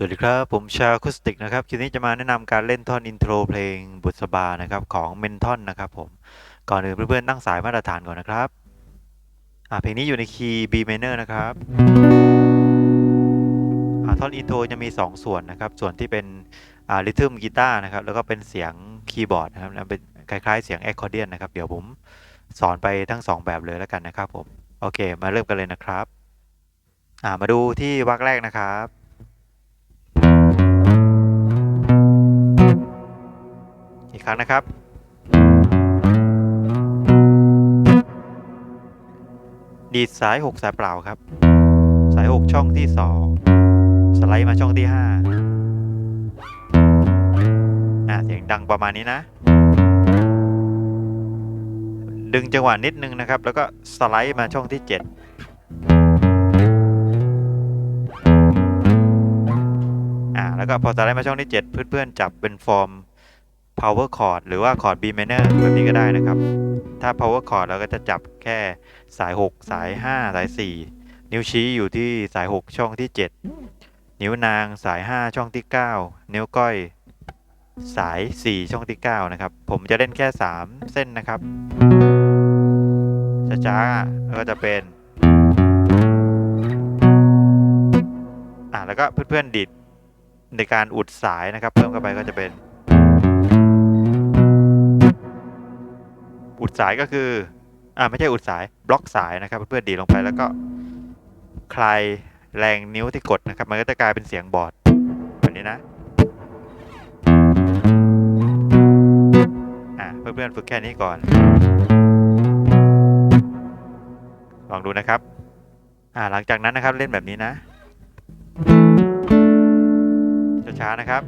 สวัสดีครับ ผมชาคุสติกนะครับคลิปนี้จะมาแนะนำการเล่นท่อนอินโทรเพลงบุษบานะครับของเมนทอนนะครับผม ก่อนอื่นเพื่อนๆตั้งสายมาตรฐานก่อนนะครับเพลงนี้อยู่ในคีย์ B minor นะครับท่อนอินโทรจะมี 2 ส่วนนะครับ ส่วนที่เป็นริทึมกีตาร์นะครับ แล้วก็เป็นเสียงคีย์บอร์ดนะครับเป็นคล้ายๆ เสียงแอคคอร์เดียนนะครับ เดี๋ยวผมสอนไปทั้ง 2 แบบเลยแล้วกันนะครับผม โอเค มาเริ่มกันเลยนะครับมาดูที่วรรคแรกนะครับ ครั้งนะครับ ดีดสาย 6 สายเปล่าครับ สาย 6 ช่องที่ 2 สไลด์มาช่องที่ 5 อ่าเสียงดังประมาณนี้นะ ดึงจังหวะนิดนึงนะครับ แล้วก็สไลด์มาช่องที่ 7 อ่าแล้วก็พอสไลด์มาช่องที่ 7 เพื่อนๆจับเป็นฟอร์ม power chord หรือว่า chord B minor แบบนี้ก็ได้นะครับ ถ้า power chord เราก็จะจับแค่สาย 6 สาย 5 สาย 4 นิ้วชี้อยู่ที่สาย 6 ช่องที่ 7 นิ้วนางสาย 5 ช่องที่ 9 นิ้วก้อยสาย 4 ช่องที่ 9 นะครับ ผมจะเล่นแค่ 3 เส้นนะครับช้าๆก็จะเป็นอ่าแล้วก็เพื่อนๆดิดในการอุดสายนะครับ เพิ่มเข้าไปก็จะเป็น อุดสายก็คืออ่าไม่ใช่อุดสายบล็อกสายนะครับเพื่อนๆดีลงไปแล้วก็คลายแรงนิ้วที่กดนะครับ มันก็จะกลายเป็นเสียงบอร์ดแบบนี้นะอ่าเพื่อนๆฝึกแค่นี้ก่อน ลองดูนะครับอ่าหลังจากนั้นนะครับเล่นแบบนี้นะช้าๆนะครับ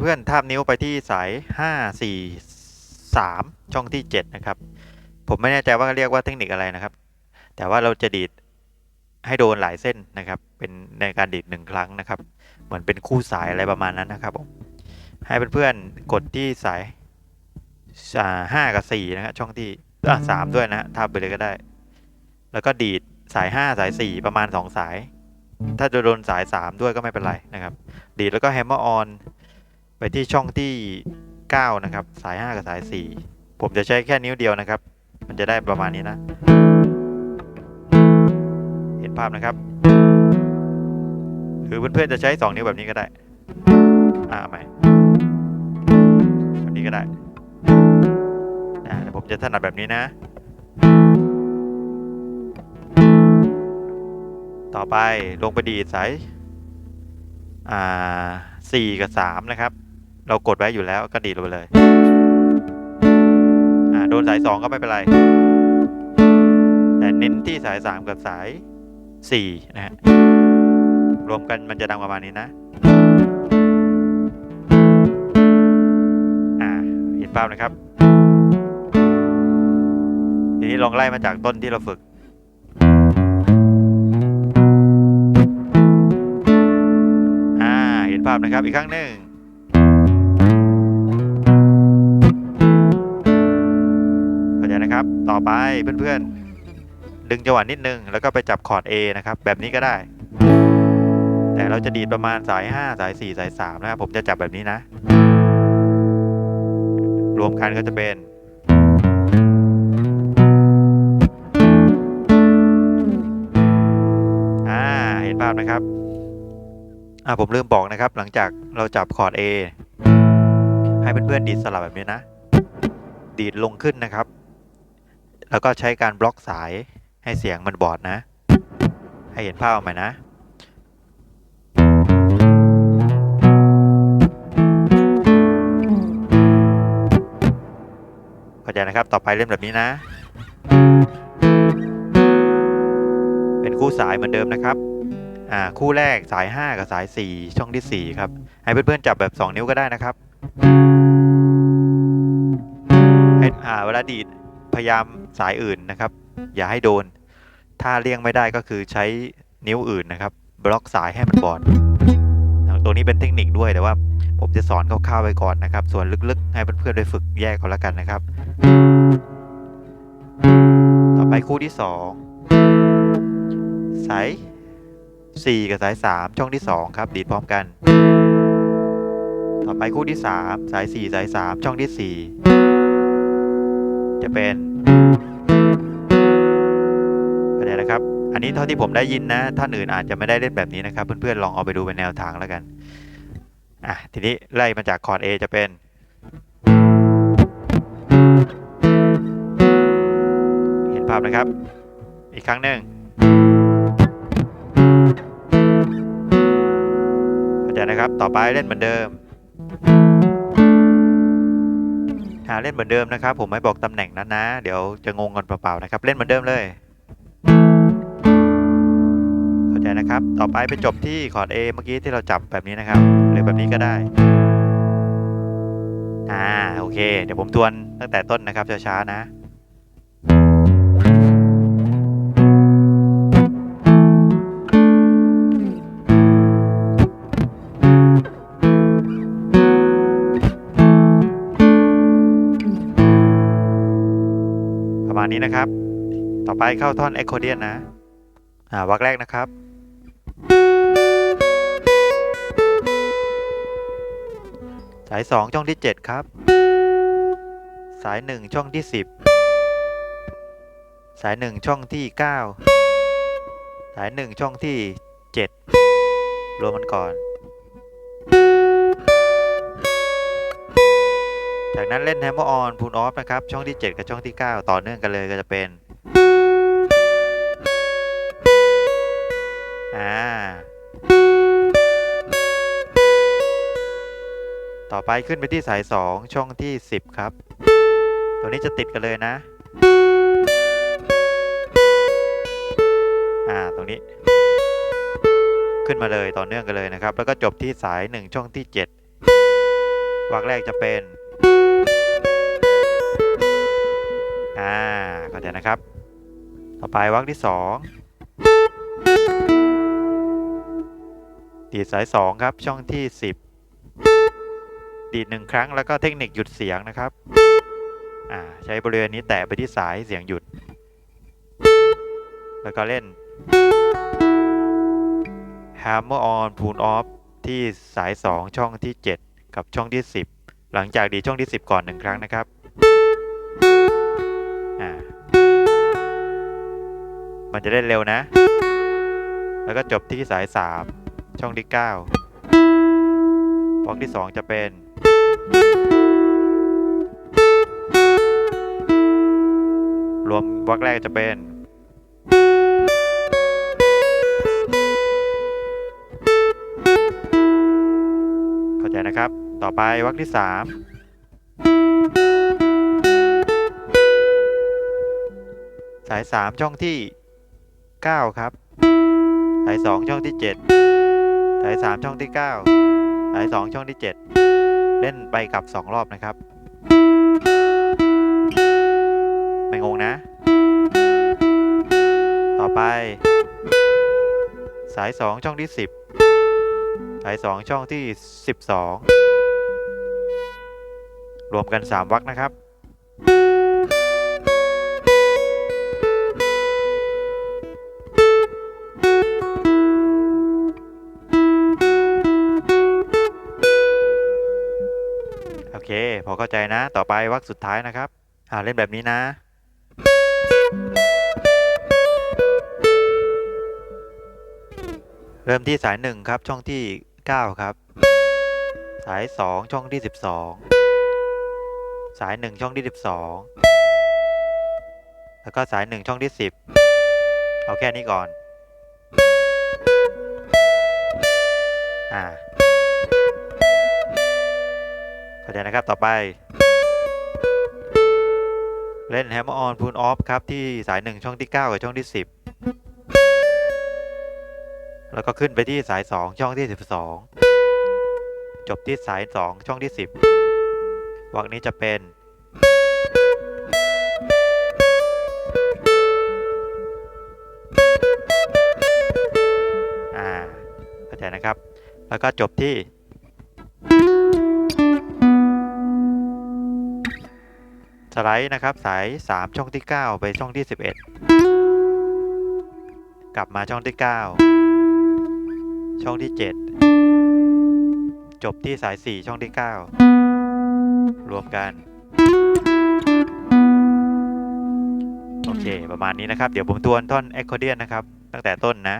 เพื่อนๆทาบนิ้วไปที่สาย 5 4 3 ช่องที่ 7 นะครับ ผมไม่แน่ใจว่าเรียกว่าเทคนิคอะไรนะครับ แต่ว่าเราจะดีดให้โดนหลายเส้นนะครับ เป็นในการดีดหนึ่งครั้งนะครับ เหมือนเป็นคู่สายอะไรประมาณนั้นนะครับผมให้เพื่อนๆกดที่สายห้ากับ4นะครับช่องที่สามด้วยนะทาบไปเลยก็ได้ แล้วก็ดีดสาย5สาย4ประมาณ2สาย ถ้าจะโดนสาย3ด้วยก็ไม่เป็นไรนะครับ ดีดแล้วก็แฮมเมอร์ออน ไปที่ช่องที่ 9 นะครับ สาย 5 กับสาย 4 ผมจะใช้แค่นิ้วเดียวนะครับ มันจะได้ประมาณนี้นะ เห็นภาพนะครับ หรือเพื่อนๆจะใช้ 2 นิ้วแบบนี้ก็ได้ อ่าใหม่แบบนี้ก็ได้อ่าแต่ผมจะถนัดแบบนี้นะ ต่อไปลงไปดีดสายอ่าสี่กับสามนะครับ เรากดไว้อยู่แล้วก็ดีดลงไปเลยอ่าโดนสายสองก็ไม่เป็นไร แต่เน้นที่สายสามกับสายสี่นะฮะรวมกันมันจะดังประมาณนี้นะอ่าเห็นภาพนะครับ ทีนี้ลองไล่มาจากต้นที่เราฝึกอ่าเห็นภาพนะครับอีกครั้งหนึ่ง อไปเพื่อนๆ ดึงจังหวะนิดนึง แล้วก็ไปจับคอร์ด A นะครับ แบบนี้ก็ได้ แต่เราจะดีดประมาณสาย 5 สาย 4 สาย 3 นะครับ ผมจะจับแบบนี้นะ รวมกันก็จะเป็นอ่าเห็นภาพนะครับอ่าผมลืมบอกนะครับ หลังจากเราจับคอร์ด A ให้เพื่อนๆดีดสลับแบบนี้นะ ดีดลงขึ้นนะครับ แล้วก็ใช้การบล็อกสายให้เสียงมันบอดนะ ให้เห็นภาพออกมนะเข้าใจนะครับ ต่อไปเล่นแบบนี้นะ เป็นคู่สายเหมือนเดิมนะครับอ่าคู่แรกสาย 5 กับสาย 4 ช่องที่ 4 ครับ ให้เพื่อนๆจับแบบ 2 นิ้วก็ได้นะครับให้อ่าเวลาดีด พยายามสายอื่นนะครับ อย่าให้โดน ถ้าเลี่ยงไม่ได้ก็คือใช้นิ้วอื่นนะครับ บล็อกสายให้มันบอดตัวนี้เป็นเทคนิคด้วยแต่ว่า ผมจะสอนคร่าวๆไปก่อนนะครับ ส่วนลึกๆ ให้เพื่อนๆได้ฝึกแยกเขาแล้วกันนะครับ ต่อไปคู่ที่ 2 สาย 4 กับสาย 3 ช่องที่ 2 ครับดีดพร้อมกัน ต่อไปคู่ที่ 3 สาย 4 สาย 3 ช่องที่ 4 จะเป็น อันนี้เท่าที่ผมได้ยินนะ ท่านอื่นอาจจะไม่ได้เล่นแบบนี้นะครับ เพื่อนๆ ลองเอาไปดูเป็นแนวทางแล้วกัน อะ ทีนี้ไล่มาจากคอร์ด A จะเป็น เห็นภาพนะครับ อีกครั้งหนึ่งเข้าใจนะครับ ต่อไปเล่นเหมือนเดิม หาเล่นเหมือนเดิมนะครับ ผมไม่บอกตำแหน่งนั้นนะ เดี๋ยวจะงงกันเปล่าๆนะครับ เล่นเหมือนเดิมเลย ใจนะครับ ต่อไปไปจบที่คอร์ด A เมื่อกี้ที่เราจับแบบนี้นะครับ หรือแบบนี้ก็ได้ อ่า โอเค เดี๋ยวผมทวนตั้งแต่ต้นนะครับ ช้าๆนะประมาณนี้นะครับ ต่อไปเข้าท่อนเอ c โคเดียนนะ อ่าวักแรกนะครับ สาย 2 ช่องที่ 7 ครับ สาย 1 ช่องที่ 10 สาย 1 ช่องที่ 9 สาย 1 ช่องที่ 7 รวมมันก่อน จากนั้นเล่น Hammer on Pull off นะครับ ช่องที่ 7 กับช่องที่ 9 ต่อเนื่องกันเลยก็จะเป็น อ่า ต่อไปขึ้นไปที่สาย 2 ช่องที่ 10 ครับ ตัวนี้จะติดกันเลยนะ อ่า ตรงนี้ ขึ้นมาเลยต่อเนื่องกันเลยนะครับ แล้วก็จบที่สาย 1 ช่องที่ 7วรรคแรกจะเป็น อ่าเข้าใจนะครับ ต่อไปวรรคที่2ดีดสาย 2 ครับ ช่องที่ 10 ดีดหนึ่งครั้งแล้วก็เทคนิคหยุดเสียงนะครับใช้บริเวณนี้แตะไปที่สายเสียงหยุด แล้วก็เล่น Hammer on Pull off ที่สาย 2 ช่องที่ 7 กับช่องที่ 10 หลังจากดีช่องที่ 10 ก่อนหนึ่งครั้งนะครับ มันจะเล่นเร็วนะ แล้วก็จบที่สาย 3 ช่องที่ 9บล็อกที่ 2 จะเป็น รวมบล็อกแรกจะเป็นเข้าใจนะครับ ต่อไปวรรคที่3สาย3ช่องที่9ครับ สาย2ช่องที่7สาย3ช่องที่9สาย2ช่องที่7 เล่นไปกลับ 2 รอบนะครับ ไม่งงนะ ต่อไป สาย 2 ช่องที่ 10 สาย 2 ช่องที่ 12 รวมกัน 3 วักนะครับ เค พอเข้าใจนะ ต่อไปวรรคสุดท้ายนะครับอ่าเล่นแบบนี้นะ เริ่มที่สาย1ครับช่องที่ 9 ครับ สาย 2 ช่องที่ 12 สาย 1 ช่องที่ 12 แล้วก็สาย 1 ช่องที่ 10 เอาแค่นี้ก่อน อ่า เข้าใจนะครับต่อไป เล่น Hammer on Pull off ครับที่สาย 1 ช่องที่ 9 กับช่องที่ 10 แล้วก็ขึ้นไปที่สาย 2 ช่องที่ 12 จบที่สาย 2 ช่องที่ 10วรรคนี้จะเป็นอ่าเข้าใจนะครับ แล้วก็จบที่ สไลด์นะครับสาย 3 ช่องที่ 9 ไปช่องที่ 11 กลับมาช่องที่เก้าช่องที่เจ็ดจบที่สายสี่ช่องที่เก้ารวมกัน โอเค ประมาณนี้นะครับ เดี๋ยวผมทวนท่อนเอ็กโคเดียนนะครับ ตั้งแต่ต้นนะ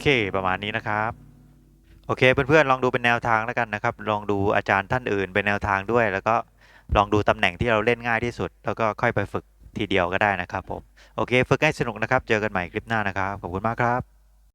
เคประมาณนี้นะครับโอเคเพื่อนๆลองดูเป็นแนวทางแล้วกันนะครับ ลองดูอาจารย์ท่านอื่นเป็นแนวทางด้วย แล้วก็ลองดูตำแหน่งที่เราเล่นง่ายที่สุด แล้วก็ค่อยไปฝึกทีเดียวก็ได้นะครับผมโอเค ฝึกให้สนุกนะครับ เจอกันใหม่คลิปหน้านะครับขอบคุณมากครับ